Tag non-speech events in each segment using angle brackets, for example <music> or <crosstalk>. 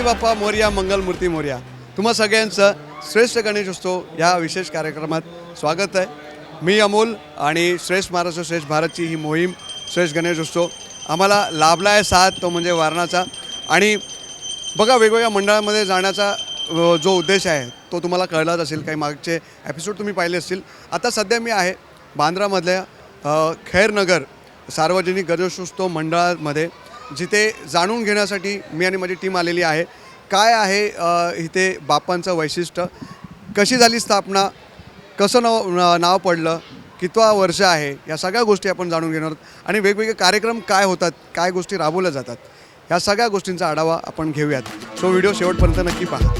गणपती बाप्पा मोर्या मंगलमूर्ती मोर्या. तुम्हा सगळ्यांचं श्रेष्ठ गणेशोत्सव या विशेष कार्यक्रमात स्वागत आहे. मी अमोल आणि श्रेष्ठ महाराष्ट्र श्रेष्ठ भारतची ही मोहीम श्रेष्ठ गणेशोत्सव आम्हाला लाभला आहे साथ तो म्हणजे वारणाचा. आणि बघा वेगवेगळ्या मंडळामध्ये जाण्याचा जो उद्देश आहे तो तुम्हाला कळलाच असेल. काही मागचे एपिसोड तुम्ही पाहिले असतील. आता सध्या मी आहे बांद्रामधल्या खैरनगर सार्वजनिक गणेशोत्सव मंडळामध्ये. जिथे जाणून घेण्यासाठी मी आणि माझी टीम आलेली आहे. काय आहे इथे बाप्पांचं वैशिष्ट्य? कशी झाली स्थापना? कसं नाव नाव पडलं? कितवा वर्ष आहे? या सगळ्या गोष्टी आपण जाणून घेणार आहोत. आणि वेगवेगळे कार्यक्रम काय होतात? काय गोष्टी राबवल्या जातात? ह्या सगळ्या गोष्टींचा आढावा आपण घेऊयात. सो व्हिडिओ शेवटपर्यंत नक्की पहा.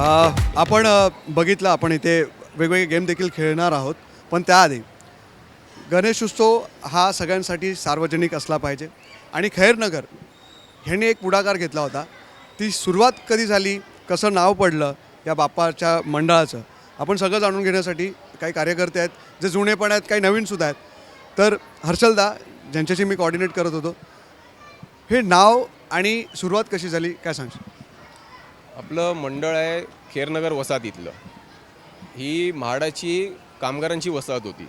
आपण बघितलं आपण इथे वेगवेगळे गेम देखील खेळणार आहोत पण त्याआधी गणेश उत्सव हा सगळ्यांसाठी सार्वजनिक असला पाहिजे. आणि खैरनगर ह्यांनी एक पुढाकार घेतला होता. ती सुरुवात कधी झाली कसं नाव पडलं या बाप्पाच्या मंडळाचं आपण सगळं जाणून घेण्यासाठी काही कार्यकर्ते आहेत जे जुने पण आहेत काही नवीनसुद्धा आहेत. तर हर्षलदा ज्यांच्याशी मी कॉर्डिनेट करत होतो हे नाव आणि सुरुवात कशी झाली काय सांगशील? आपलं मंडळ आहे खेरनगर वसाहतीतलं ही म्हाडाची कामगारांची वसाहत होती.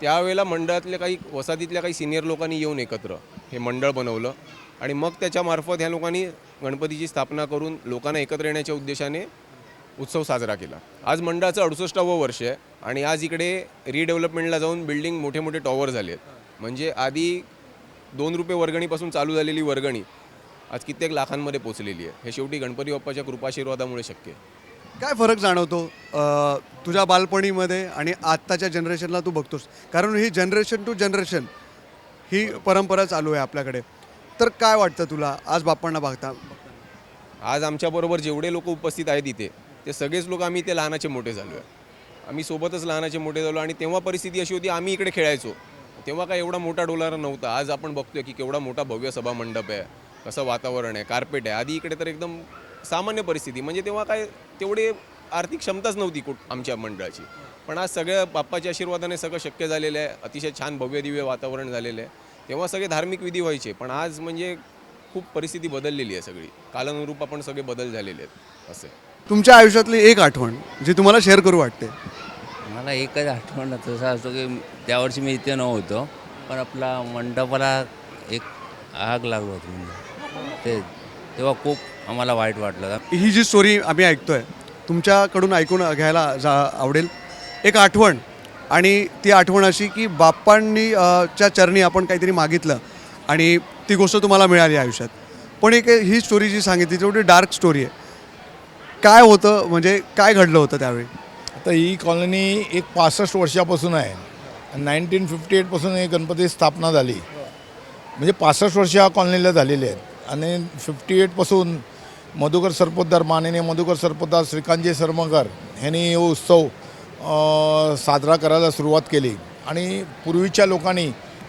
त्यावेळेला मंडळातल्या काही वसाहतीतल्या काही सिनियर लोकांनी येऊन एकत्र हे मंडळ बनवलं आणि मग त्याच्यामार्फत ह्या लोकांनी गणपतीची स्थापना करून लोकांना एकत्र येण्याच्या उद्देशाने उत्सव साजरा केला. आज मंडळाचं अडुसष्टावं वर्ष आहे आणि आज इकडे रिडेव्हलपमेंटला जाऊन बिल्डिंग मोठे मोठे टॉवर झाले आहेत म्हणजे आधी दोन रुपये वर्गणीपासून चालू झालेली वर्गणी आज कित्येक लाखांमध्ये पोचलेली आहे. हे शेवटी गणपती बाप्पाच्या कृपाशीर्वादामुळे शक्य आहे. काय फरक जाणवतो अ, तुझ्या बालपणीमध्ये आणि आत्ताच्या जनरेशनला तू बघतोस? कारण ही जनरेशन टू जनरेशन ही परंपरा चालू आहे आपल्याकडे. तर काय वाटतं तुला आज बाप्पांना बघता? आज आमच्याबरोबर जेवढे लोक उपस्थित आहेत इथे ते सगळेच लोक आम्ही इथे लहानाचे मोठे झालो आहे. आम्ही सोबतच लहानाचे मोठे झालो आणि तेव्हा परिस्थिती अशी होती आम्ही इकडे खेळायचो. तेव्हा काय एवढा मोठा डोलारा नव्हता. आज आपण बघतोय की केवढा मोठा भव्य सभा मंडप आहे. कसं वातावरण आहे कार्पेट आहे आधी इकडे तर एकदम सामान्य परिस्थिती. म्हणजे तेव्हा काय तेवढे आर्थिक क्षमताच नव्हती कुठ आमच्या मंडळाची. पण आज सगळ्या बाप्पाच्या आशीर्वादाने सगळं शक्य झालेलं आहे. अतिशय छान भव्य दिव्य वातावरण झालेलं आहे. तेव्हा सगळे धार्मिक विधी व्हायचे पण आज म्हणजे खूप परिस्थिती बदललेली आहे सगळी. कालानुरूप आपण सगळे बदल झालेले आहेत असे. तुमच्या आयुष्यातली एक आठवण जी तुम्हाला शेअर करू वाटते? मला एकच आठवण तसं असतो की त्यावर्षी मी इथे नव्हतो पण आपला मंडपाला एक आग लागलं होतं म्हणजे. ते तेव्हा खूप आम्हाला वाईट वाटलं. ही जी स्टोरी आम्ही ऐकतोय तुमच्याकडून ऐकून घ्यायला जा आवडेल. एक आठवण आणि ती आठवण अशी की बाप्पांनी च्या चरणी आपण काहीतरी मागितलं आणि ती गोष्ट तुम्हाला मिळाली आयुष्यात. पण एक ही स्टोरी जी सांगितली तेवढी डार्क स्टोरी आहे. काय होतं म्हणजे काय घडलं होतं त्यावेळी? आता ही कॉलनी एक पासष्ट वर्षापासून आहे. नाईन्टीन फिफ्टी एटपासून ही गणपती स्थापना झाली. म्हणजे पासष्ट वर्ष ह्या कॉलनीला झालेली आहेत. आणि फिफ्टी एटपासून मधुकर सरपोतदार माननीय मधुकर सरपोतदार श्रीकांतजी सरमकर ह्यांनी हे उत्सव साजरा करायला सुरुवात केली. आणि पूर्वीच्या लोकांनी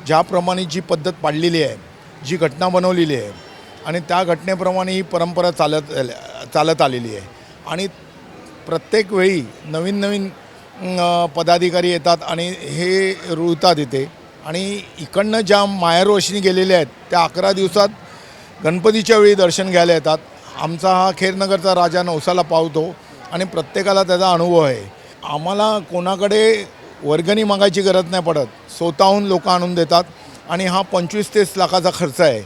ज्याप्रमाणे जी पद्धत पाडलेली आहे जी घटना बनवलेली आहे आणि त्या घटनेप्रमाणे ही परंपरा चालत चालत आलेली आहे. आणि प्रत्येक वेळी नवीन नवीन पदाधिकारी येतात आणि हे रुळतात इथे. आणि इकडनं ज्या मायारोशनी गेलेल्या आहेत त्या अकरा दिवसात गणपतीच्या वेळी दर्शन घ्यायला येतात. आमचा हा खेरनगरचा राजा नवसाला पावतो आणि प्रत्येकाला त्याचा अनुभव आहे. आम्हाला कोणाकडे वर्गणी मागायची गरज नाही पडत. स्वतःहून लोक आणून देतात आणि हा पंचवीस तीस लाखाचा खर्च आहे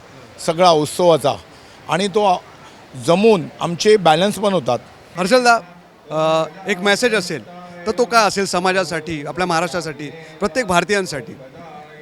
सगळा उत्सवाचा. आणि तो जमून आमचे बॅलन्स पण होतात. हर्षलदा एक मेसेज असेल तर तो काय असेल समाजासाठी आपल्या महाराष्ट्रासाठी प्रत्येक भारतीयांसाठी?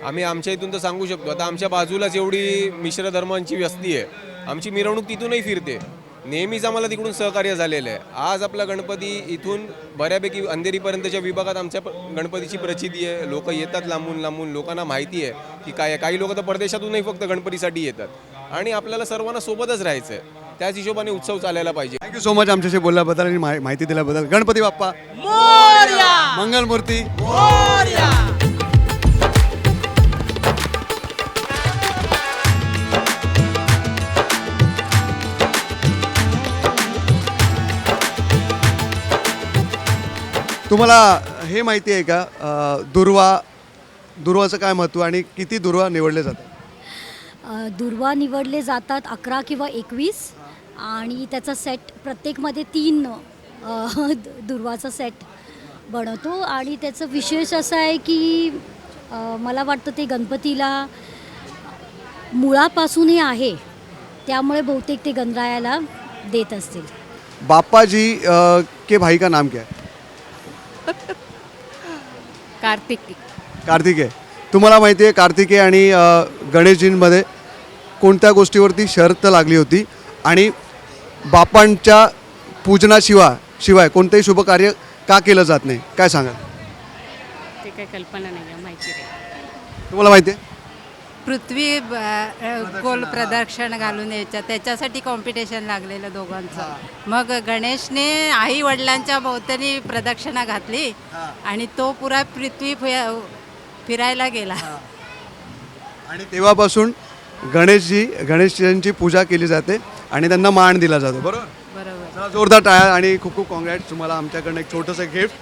आम्ही आमच्या इथून तर सांगू शकतो. आता आमच्या बाजूलाच एवढी मिश्र धर्मांची वस्ती आहे. आमची मिरवणूक तिथूनही फिरते. नेहमीच आम्हाला तिकडून सहकार्य झालेलं आहे. आज आपला गणपती इथून बऱ्यापैकी अंधेरीपर्यंतच्या विभागात आमच्या प- गणपतीची प्रचिती आहे. लोक येतात लांबून लांबून. लोकांना माहिती आहे की काय आहे. काही लोक तर परदेशातूनही फक्त गणपतीसाठी येतात. आणि आपल्याला सर्वांना सोबतच राहायचं आहे त्याच हिशोबाने उत्सव चालायला पाहिजे. थँक्यू सो मच आमच्याशी बोलल्याबद्दल आणि माहि- माहिती दिल्याबद्दल. गणपती बाप्पा. मंगलमूर्ती. तुम्हाला हे माहिती आहे का? अं, दुर्वा दुर्वाचं काय महत्त्व आणि किती दुर्वा निवडले जातात? अ, दुर्वा निवडले जातात अकरा किंवा एकवीस आणि त्याचा सेट प्रत्येकमध्ये तीन अ, द- दुर्वाचा सेट बनवतो. आणि त्याचं विशेष असं आहे की अ, मला वाटतं ते गणपतीला मुळापासूनही आहे. त्यामुळे बहुतेक ते गणरायाला देत असतील. बाप्पा जी अं, के भाई का नाम क्या है? <laughs> कार्तिक. कार्तिकेय तुम्हाला माहिती आहे कार्तिकेय आणि अ, गणेशजींमध्ये कोणत्या गोष्टीवरती शर्त लागली होती? आणि बापांच्या पूजनाशिवाय शिवाय कोणतेही शुभ कार्य का केलं जात नाही? काय सांगा ते काही कल्पना नाही आहे माहिती नाही. तुम्हाला माहिती आहे पृथ्वी ब- अ, गोल प्रदक्षिण घालून यायच्या. त्याच्यासाठी कॉम्पिटिशन लागलेलं दोघांचं. मग गणेशने आई वडिलांच्या भोवतानी प्रदक्षिणा घातली आणि तो पुरा पृथ्वी फि- फिरायला गेला. आणि तेव्हापासून गणेशजी गणेशजींची पूजा केली जाते आणि त्यांना मान दिला जातो. बरोबर? बरोबर. चला, जोरदार टाळ्या आणि खूप खूप कॉंग्रॅट्स तुम्हाला आमच्याकडनं एक छोटंसं गिफ्ट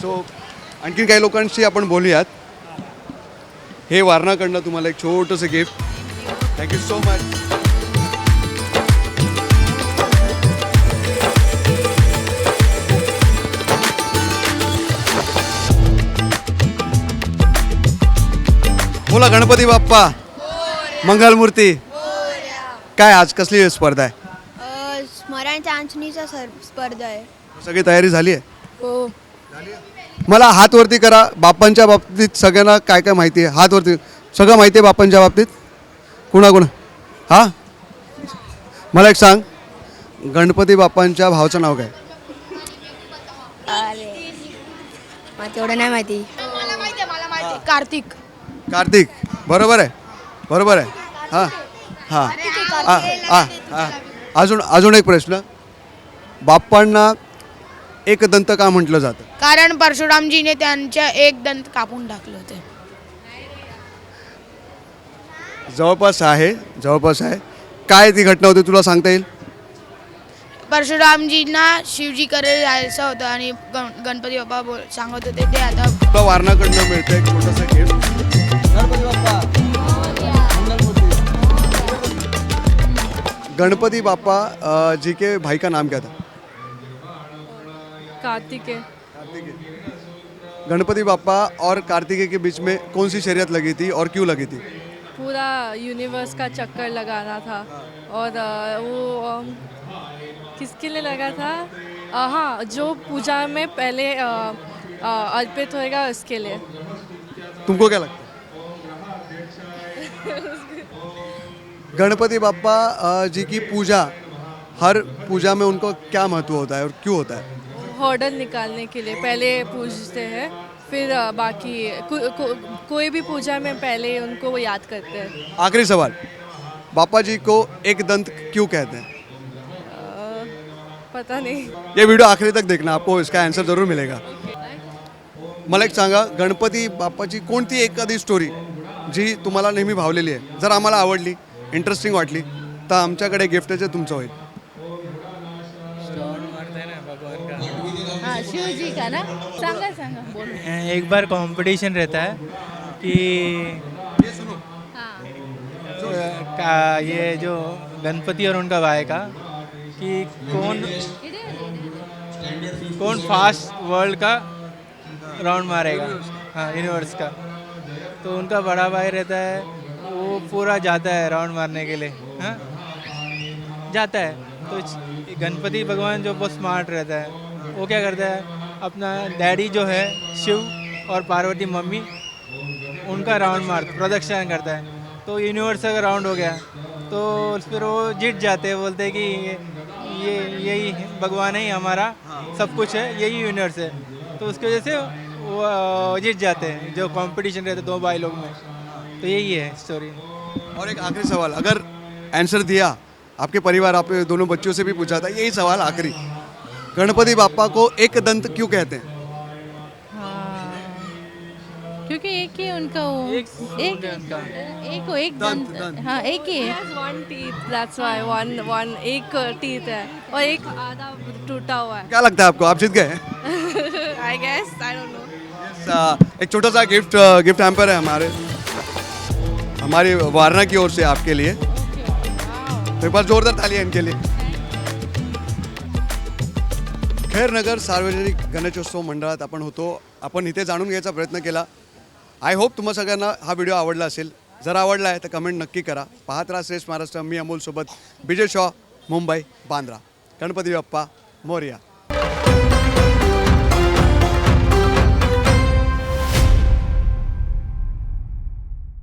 सो आणखीन काही लोकांशी आपण बोलूयात. हे वारणाकडनं तुम्हाला एक छोटंसं गिफ्ट थँक्यू सो मच बोला गणपती बाप्पा. मंगलमूर्ती. काय आज कसली स्पर्धा आहे? स्मरण चाचणीचा सर स्पर्धा आहे. सगळी तयारी झाली आहे? हो. मला हात वरती करा. बाप्पांच्या बाबतीत सगळ्यांना काय काय माहिती आहे? हात वरती सगळं माहिती आहे बाप्पांच्या बाबतीत? कुणा कुणा? हां? मला एक सांग. गणपती बाप्पांच्या भावाचं नाव काय? तेवढं नाही माहिती. मला माहिती मला माहिती कार्तिक. कार्तिक. बरोबर आहे. बरोबर आहे. हां. हां. हां. हां. हां. अजून अजून एक प्रश्न. बाप्पांना एक दंत का म्हटलं जातं? कारण परशुरामजीने त्यांच्या एक दंत कापून टाकले होते. जवळपास आहे जवळपास आहे. काय ती घटना होती तुला सांगता येईल? परशुरामजींना शिवजीकडे जायचं होतं आणि गण- गणपती बाप्पा बोल सांगत होते ते आता तुला वारणाकडनं मिळतं एक छोटंसं गिफ्ट गणपती बाप्पा. गणपति बाप्पा अ, जी के भाई का नाम क्या था? कार्तिक। है गणपति बापा और कार्तिकेय के बीच में कौन सी शरीयत लगी थी और क्यों लगी थी? पूरा यूनिवर्स का चक्कर लगाना था। और वो किसके लिए लगा था? हाँ जो पूजा में पहले अर्पित होएगा उसके लिए। तुमको क्या लगता गणपति बापा जी की पूजा हर पूजा में उनको क्या महत्व होता है और क्यों होता है? हॉर्डल निकालने के लिए पहले पूजते हैं फिर बाकी को, को, कोई भी पूजा में पहले उनको वो याद करते हैं। आखिरी सवाल बापा जी को एक दंत क्यों कहते हैं? पता नहीं। ये वीडियो आखिरी तक देखना आपको इसका आन्सर जरूर मिलेगा। मला एक सांगा गणपती बाप्पाची कोणती एखादी स्टोरी जी तुम्हाला नेहमी भावलेली आहे? जर आम्हाला आवडली इंटरेस्टिंग वाटली तर आमच्याकडे गिफ्टचे तुमचं होईल. जी का ना? सांगा सांगा बोलो। एक बार कंपटीशन रहता है कि का ये जो गणपति और उनका भाई का कि कौन कौन फास्ट वर्ल्ड का राउंड मारेगा। हाँ यूनिवर्स का। तो उनका बड़ा भाई रहता है वो पूरा जाता है राउंड मारने के लिए हाँ? जाता है। तो गणपति भगवान जो बहुत स्मार्ट रहता है वो क्या करता है? अपना डैडी जो है, शिव और पार्वती मम्मी, उनका राउंड मार, प्रदक्षिण करता है। तो यूनिवर्स का राउंड हो गया। तो फिर वो जीत जाते हैं, बोलते हैं कि ये यही भगवान है ही हमारा, सब कुछ है, यही यूनिवर्स है। तो उसकी वजह से वो जीत जाते हैं, जो कंपटीशन रहते दो भाई लोग में। तो यही है स्टोरी और एक आखिरी सवाल, अगर आंसर दिया, आपके परिवार, आपके दोनों बच्चों से भी पूछा था, यही सवाल आखिरी। गणपति बापा को एक दंत क्यों कहते हैं? क्योंकि एक ही उनका वो एक एक एक वो एक दंत। हाँ एक ही one teeth that's why one one एक टीथ है। और एक आधा टूटा हुआ है। क्या लगता है आपको? आप जीत गए I guess I don't know एक छोटा सा गिफ्ट गिफ्ट हैम्पर है हमारे। हमारी वारणा की ओर से आपके लिए। तो एक बार जोरदार ताली है इनके लिए। खैरनगर सार्वजनिक गणेशोत्सव मंडळात आपण होतो. आपण इथे जाणून घ्यायचा प्रयत्न केला. आय होप तुम्हा सगळ्यांना हा व्हिडिओ आवडला असेल. जर आवडला आहे तर कमेंट नक्की करा. पाहत राहा श्रेष्ठ महाराष्ट्र मी अमोलसोबत विजय शॉ मुंबई बांद्रा. गणपती बाप्पा मोर्या.